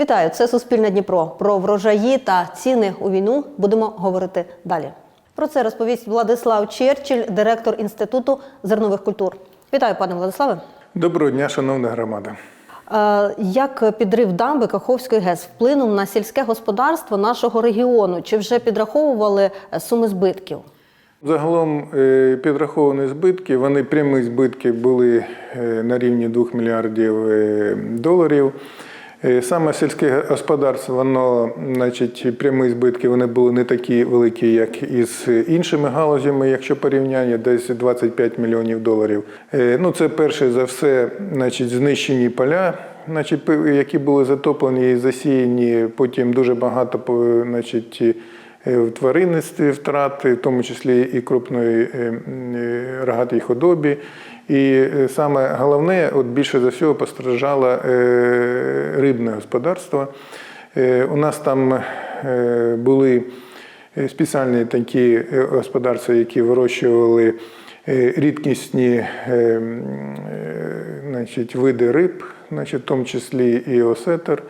Вітаю, це Суспільне Дніпро. Про врожаї та ціни у війну будемо говорити далі. Про це розповість Владислав Черчилль, директор Інституту зернових культур. Вітаю, пане Владиславе. Доброго дня, шановна громада. Е, Як підрив дамби Каховської ГЕС вплинув на сільське господарство нашого регіону? Чи вже підраховували суми збитків? Загалом е, підраховані збитки, вони прямі збитки були е, на рівні 2 мільярдів доларів. Е, Саме сільське господарство, воно, значить, прямі збитки вони були не такі великі, як із іншими галузями, якщо порівняння, десь 25 мільйонів доларів. Е, Ну, це перше за все, значить, знищені поля, значить, які були затоплені і засіяні. Потім дуже багато значить, в тваринництві втрати, в тому числі і крупної е, е, рогатій худобі. І е, саме головне, от більше за всього постраждало е, рибне господарство. Е, У нас там е, були е, спеціальні такі е, господарства, які вирощували е, рідкісні е, е, значить, види риб, значить, в тому числі і осетр, е,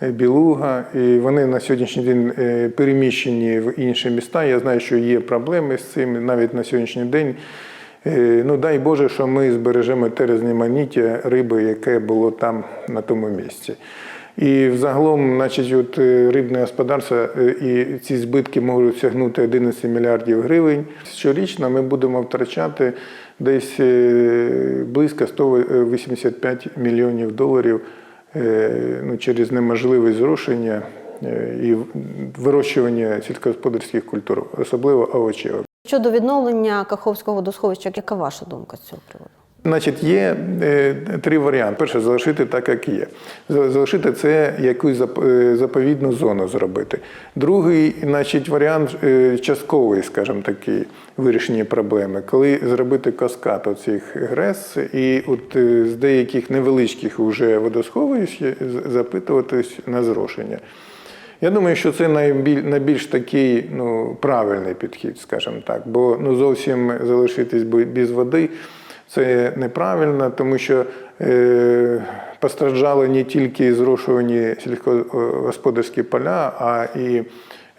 білуга. І вони на сьогоднішній день е, переміщені в інші міста. Я знаю, що є проблеми з цим навіть на сьогоднішній день. Е, Ну, дай Боже, що ми збережемо те різноманіття риби, яке було там на тому місці. І взагалом, значить, от е, рибне господарство е, і ці збитки можуть сягнути 11 мільярдів гривень. Щорічно ми будемо втрачати десь е, близько 185 мільйонів доларів е, ну, через неможливість зрушення е, і вирощування сільськогосподарських культур, особливо овочевих. Щодо відновлення Каховського водосховища, яка ваша думка з цього приводу? Значить, є е, три варіанти. Перше, залишити так, як є. Залишити це якусь е, заповідну зону зробити. Другий, значить, варіант е, частковий, скажімо такий, вирішення проблеми, коли зробити каскад оцих ГРЕС і от з деяких невеличких уже водосховищ запитуватись на зрошення. Я думаю, що це найбіль, найбільш такий ну, правильний підхід, скажімо так, бо ну, зовсім залишитись без води це неправильно, тому що е, постраждали не тільки зрошувані сільськогосподарські поля, а і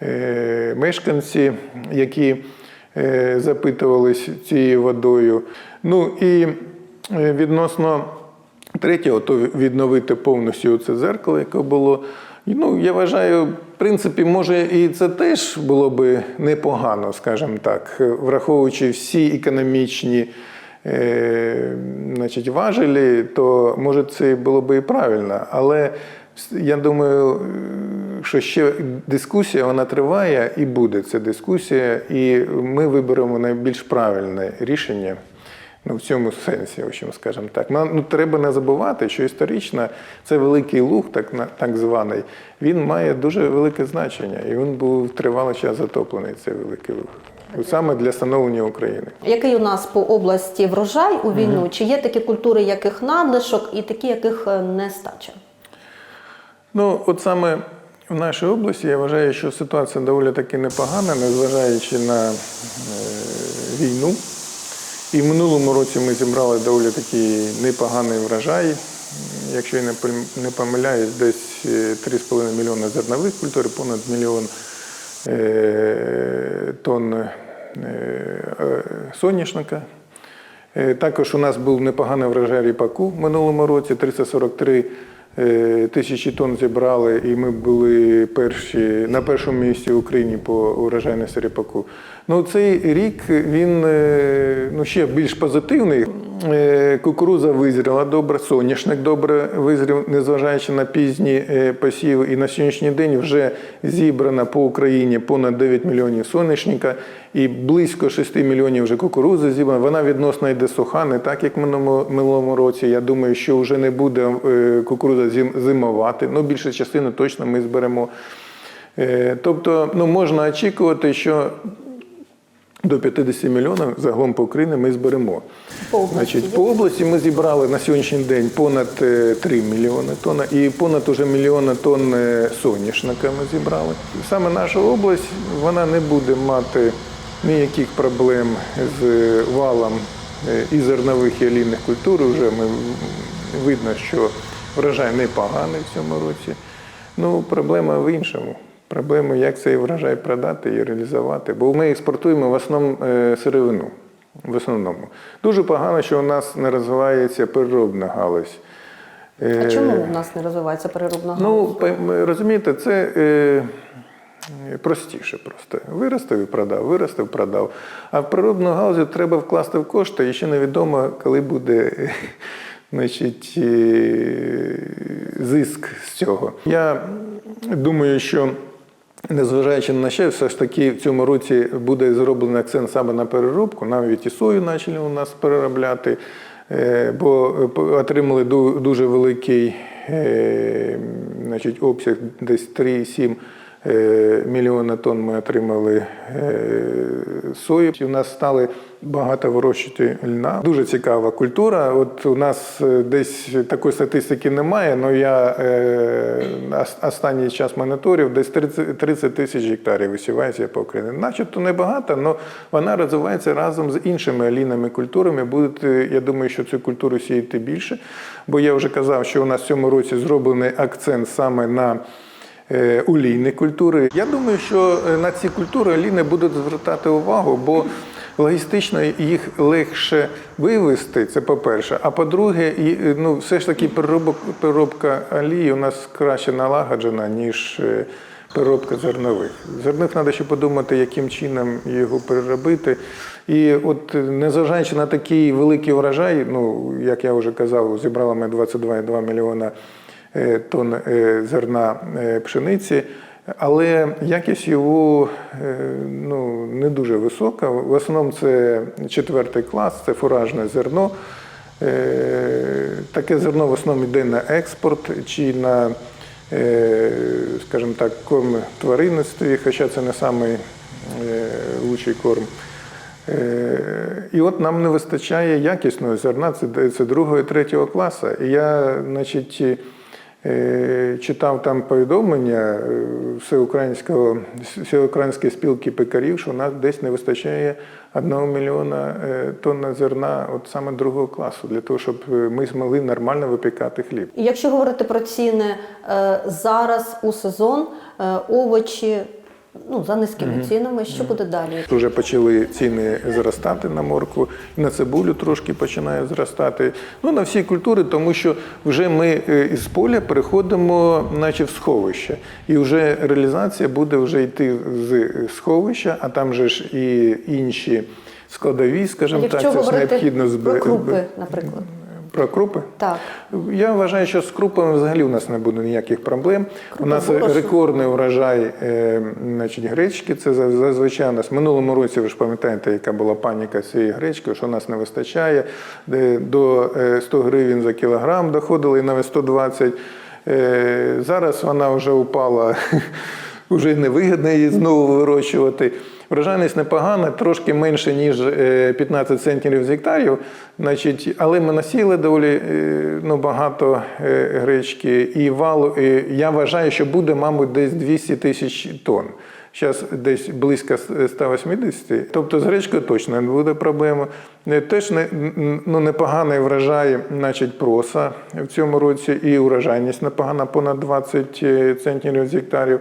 е, мешканці, які е, запитувались цією водою. Ну і відносно Третє, то відновити повністю це дзеркало, яке було. Ну, я вважаю, в принципі, може, і це теж було би непогано, скажімо так, враховуючи всі економічні значить, важелі, то може це було би і правильно. Але я думаю, е, що ще дискусія вона триває і буде ця дискусія, і ми виберемо найбільш правильне рішення. Ну, в цьому сенсі, в общем, скажімо так. Ну, треба не забувати, що історично це великий луг, так, так званий, він має дуже велике значення. І він був тривалий час затоплений, цей великий луг. Саме для становлення України. Який у нас по області врожай у війну? Чи є такі культури, яких надлишок, і такі, яких е, нестача? Ну, от саме в нашій області я вважаю, що ситуація доволі таки непогана, незважаючи на е, війну. І в минулому році ми зібрали доволі такий непоганий врожай. Якщо я не помиляюсь, десь е, 3,5 мільйони зернових культур, понад мільйон е, тонн е, е, соняшника. Е, Також у нас був непоганий врожай ріпаку в минулому році, 343 е, тисячі тонн зібрали, і ми були перші, на першому місці в Україні по урожайності ріпаку. Ну, цей рік він е, ну, ще більш позитивний. Е, Кукуруза визріла добре, соняшник добре визрів, незважаючи на пізні е, посіви. І на сьогоднішній день вже зібрано по Україні понад 9 мільйонів соняшника і близько 6 мільйонів вже кукурузи зібрано. Вона відносно йде суха, не так як в минулому, році. Я думаю, що вже не буде кукуруза зимувати. Ну, більшу частину точно ми зберемо. Тобто, ну, можна очікувати, що до 50 мільйонів загалом по Україні ми зберемо. По області Значить, по області ми зібрали на сьогоднішній день понад е, 3 мільйони тонн і понад уже мільйона тонн е, соняшника ми зібрали. Саме наша область вона не буде мати ніяких проблем з е, валом е, і зернових і олійних культур. Уже ми видно, що врожай непоганий в цьому році. Ну, проблема в іншому. Проблема, як цей врожай продати і реалізувати. Бо ми експортуємо в основному е, сировину. В основному. Дуже погано, що у нас не розвивається переробна галузь. А Е, чому у нас не розвивається переробна галузь? Ну, розумієте, це е, простіше просто. Виростив і продав, виростив, продав. А в природну галузі треба вкласти в кошти, і ще невідомо, коли буде значить, зиск з цього. Я думаю, що. Незважаючи на ще, все ж таки в цьому році буде зроблений акцент саме на переробку. Навіть і сою почали у нас переробляти, е, бо отримали дуже великий е, значить, обсяг, десь 3,7 е, мільйона тонн ми отримали е, сої. У нас стали багато вирощувати льна. Дуже цікава культура. От у нас е, десь такої статистики немає, але я е, останній час моніторив, десь 30, 30 тисяч гектарів висівається по Україні. Начебто небагато, але вона розвивається разом з іншими олійними культурами. Будуть, е, я думаю, що цю культуру сіяти більше, бо я вже казав, що у нас в цьому році зроблений акцент саме на е, олійні культури. Я думаю, що е, на ці культури олійни будуть звертати увагу, бо логістично їх легше вивести, це по-перше. А по-друге, е, ну, все ж таки переробка олії у нас краще налагоджена, ніж е, переробка зернових. Зерних треба ще подумати, яким чином його переробити. І от е, незважаючи на такий великий врожай, ну, як я вже казав, зібрали ми 22,2 мільйона е, тонн е, зерна е, пшениці, але якість його е, ну, не дуже висока. В основному це четвертий клас, це фуражне зерно. Е, Таке зерно в основному йде на експорт чи на, е, скажімо так, корм тваринництві, хоча це не самий е, лучший корм. Е, І от нам не вистачає якісного зерна, це, це другого і третього класу. І я, значить, е, читав там повідомлення е, всеукраїнського, всеукраїнської спілки пекарів, що у нас десь не вистачає одного мільйона е, тонн зерна от саме другого класу, для того, щоб е, ми змогли нормально випікати хліб. Якщо говорити про ціни е, зараз у сезон, е, овочі ну, за низькими цінами, що буде далі? Вже почали ціни зростати на моркву, і на цибулю трошки починає зростати. Ну на всі культури, тому що вже ми е, із поля переходимо, наче в сховище, і вже реалізація буде вже йти з сховища, а там же ж і інші складові, скажімо Якщо так, це ж необхідно про збе- крупи, наприклад. Про крупи? Так. Я вважаю, що з крупами взагалі у нас не буде ніяких проблем. Крупи, у нас борошно. рекордний врожай е, значить, гречки. Це зазвичай у нас в минулому році, ви ж пам'ятаєте, яка була паніка з цією гречкою, що нас не вистачає. Де до е, 100 гривень за кілограм доходили і навіть 120. Е, Зараз вона вже упала, вже невигідно її знову вирощувати. Врожайність непогана, трошки менше, ніж е, 15 центнерів з гектарів. Значить, але ми насіяли доволі е, ну, багато е, гречки і валу. е, Я вважаю, що буде, мабуть, десь 200 тисяч тонн. Зараз десь близько 180. Тобто з гречкою точно не буде проблеми. Е, Теж не, ну, непоганий врожай, значить, проса в цьому році, і урожайність непогана, понад 20 центнерів з гектарів.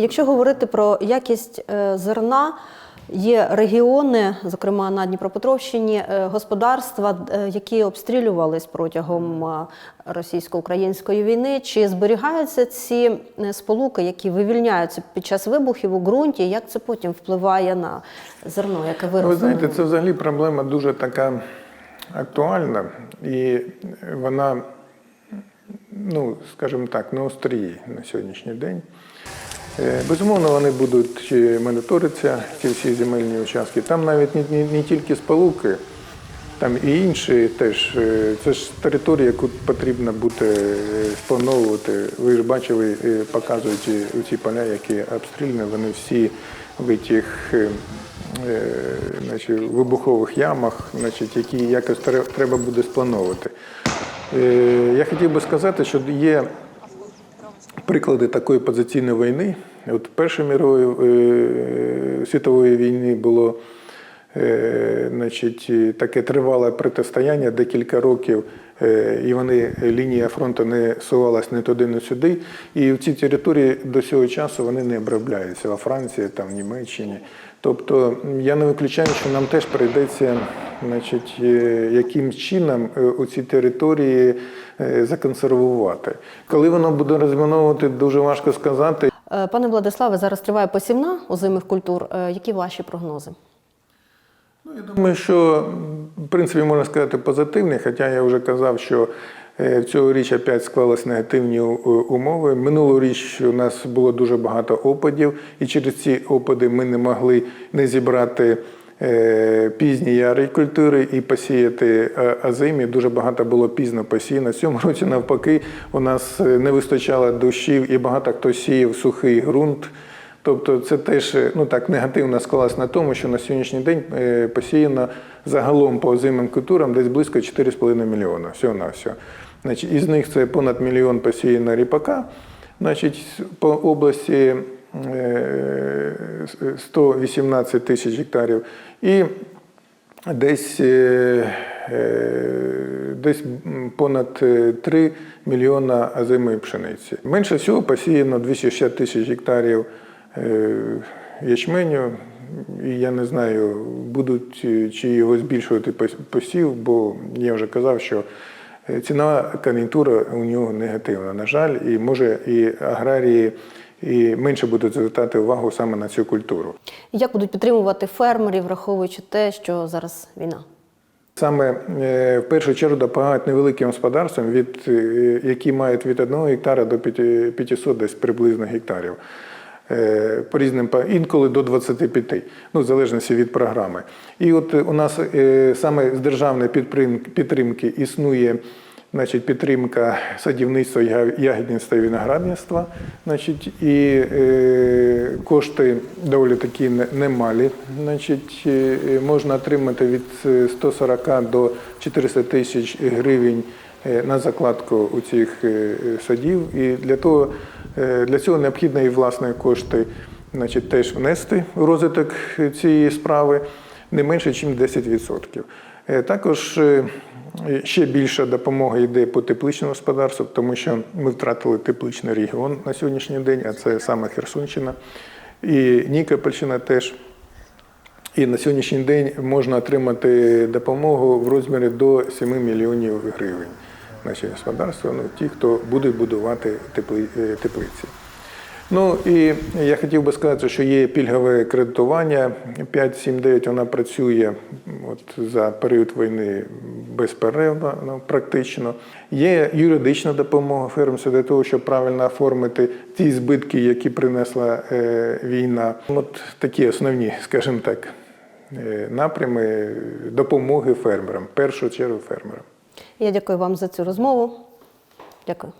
Якщо говорити про якість е, зерна, є регіони, зокрема на Дніпропетровщині, е, господарства, е, які обстрілювались протягом російсько-української війни. Чи зберігаються ці сполуки, які вивільняються під час вибухів у ґрунті? Як це потім впливає на зерно, яке Ну, Ви знаєте, це взагалі проблема дуже така актуальна, і вона, ну, скажімо так, на острії на сьогоднішній день. Е, Безумовно, вони будуть моніторитися, ці всі земельні участки. Там навіть не, не, не тільки сполуки, там і інші теж. Е, Це ж територія, яку потрібно буде е, сплановувати. Ви ж бачили, показують ці поля, які обстріляні, вони всі в тих значить, вибухових ямах, значить, які якось треба буде сплановувати. Я хотів би сказати, що є приклади такої позиційної війни. От Першої мірової е, світової війни було е, значить, таке тривале протистояння декілька років е, і вони лінія фронту не сувалась не туди, не сюди. І в ці території до цього часу вони не обробляються во Франції, там, в Німеччині. Тобто я не виключаю, що нам теж прийдеться значить, е, яким чином е, у ці території е, законсервувати. Коли воно буде розміновувати, дуже важко сказати. Пане Владиславе, зараз триває посівна озимих культур. Які ваші прогнози? Ну, я думаю, що в принципі можна сказати позитивний, хоча я вже казав, що е, в цього річ опять склались негативні умови. Минулого річ у нас було дуже багато опадів, і через ці опади ми не могли не зібрати е, пізні ярі культури і посіяти е, озимі. Дуже багато було пізно посіяно. В цьому році навпаки у нас е, не вистачало дощів і багато хто сіяв сухий ґрунт. Тобто це теж ну так негативно склалось на тому, що на сьогоднішній день е, посіяно загалом по озимим культурам десь близько 4,5 мільйона. Всього на все. Значить, із них це понад мільйон посіяно ріпака. Значить, по області е, 118 тисяч гектарів. І десь, е, е, десь понад е, 3 мільйона озимої пшениці. Менше всього посіяно 260 тисяч гектарів е, ячменю. І я не знаю, будуть е, чи його збільшувати пос- посів, бо я вже казав, що е, цінова кон'юнктура у нього негативна, на жаль, і може і аграрії і менше будуть звертати увагу саме на цю культуру. Як будуть підтримувати фермерів, враховуючи те, що зараз війна? Саме е, в першу чергу допомагають невеликим господарствам, від, е, які мають від 1 гектара до 5 500 десь приблизно гектарів. Е, По різним інколи до 25, ну в залежності від програми. І от у нас е, саме з державної підтримки існує значить, підтримка садівництва, ягідництва і виноградництва. Значить, і е, кошти доволі такі немалі. Значить, е, можна отримати від е, 140 до 400 тисяч гривень на закладку у цих садів. І для того для цього необхідно і власні кошти значить, теж внести у розвиток цієї справи не менше, ніж 10%. Е, Також е, ще більша допомога йде по тепличному господарству, тому що ми втратили тепличний регіон на сьогоднішній день, а це саме Херсонщина і Нікопольщина теж. І на сьогоднішній день можна отримати допомогу в розмірі до 7 мільйонів гривень. Наші господарства, ну, ті, хто будуть будувати тепли, е, теплиці. Ну і я хотів би сказати, що є пільгове кредитування 5.7.9, вона працює от, за період війни безперервно, ну, практично. Є юридична допомога фермерству для того, щоб правильно оформити ті збитки, які принесла е, війна. От такі основні, скажімо так, е, напрями допомоги фермерам, в першу чергу фермерам. Я дякую вам за цю розмову. Дякую.